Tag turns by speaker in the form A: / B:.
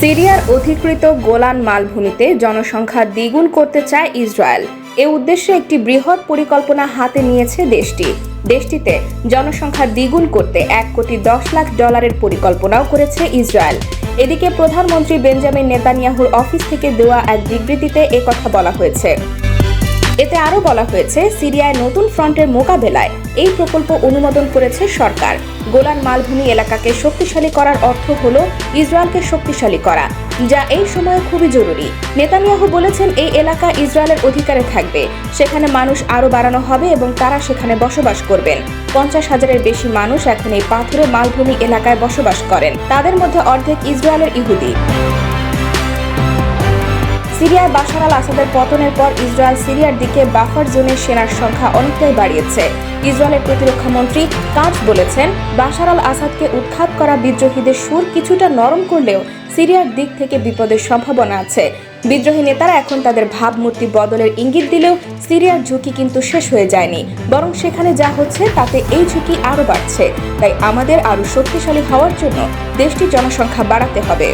A: সিরিয়ার অধিকৃত গোলান মালভূমিতে জনসংখ্যা দ্বিগুণ করতে চায় ইসরায়েল। এ উদ্দেশ্যে একটি বৃহৎ পরিকল্পনা হাতে নিয়েছে দেশটি। দেশটিতে জনসংখ্যা দ্বিগুণ করতে এক কোটি দশ লাখ ডলারের পরিকল্পনাও করেছে ইসরায়েল। এদিকে প্রধানমন্ত্রী বেঞ্জামিন নেতানিয়াহুর অফিস থেকে দেওয়া এক বিবৃতিতে কথা বলা হয়েছে। এতে আরও বলা হয়েছে, সিরিয়ায় নতুন ফ্রন্টের মোকাবেলায় এই প্রকল্প অনুমোদন করেছে সরকার। গোলান মালভূমি এলাকাকে শক্তিশালী করার অর্থ হল ইসরায়েলকে শক্তিশালী করা, যা এই সময়ে খুবই জরুরি। নেতানিয়াহু বলেছেন, এই এলাকা ইসরায়েলের অধিকারে থাকবে। সেখানে মানুষ আরও বাড়ানো হবে এবং তারা সেখানে বসবাস করবেন। পঞ্চাশ হাজারের বেশি মানুষ এখন এই পাথুরে মালভূমি এলাকায় বসবাস করেন। তাদের মধ্যে অর্ধেক ইসরায়েলের ইহুদি। সিরিয়ায় বাশার আল আসাদের পতনের পর ইসরায়েল সিরিয়ার দিকে বাফার জোনের সেনার সংখ্যা অনেকটাই বাড়িয়েছে। ইসরায়েলের প্রতিরক্ষা মন্ত্রী কাজ বলেছেন, বাশার আল আসাদকে উৎখাত করা বিদ্রোহীদের সুর কিছুটা নরম করলেও সিরিয়ার দিক থেকে বিপদের সম্ভাবনা আছে। বিদ্রোহী নেতারা এখন তাদের ভাবমূর্তি বদলের ইঙ্গিত দিলেও সিরিয়ার ঝুঁকি কিন্তু শেষ হয়ে যায়নি। বরং সেখানে যা হচ্ছে তাতে এই ঝুঁকি আরও বাড়ছে। তাই আমাদের আরও শক্তিশালী হওয়ার জন্য দেশটির জনসংখ্যা বাড়াতে হবে।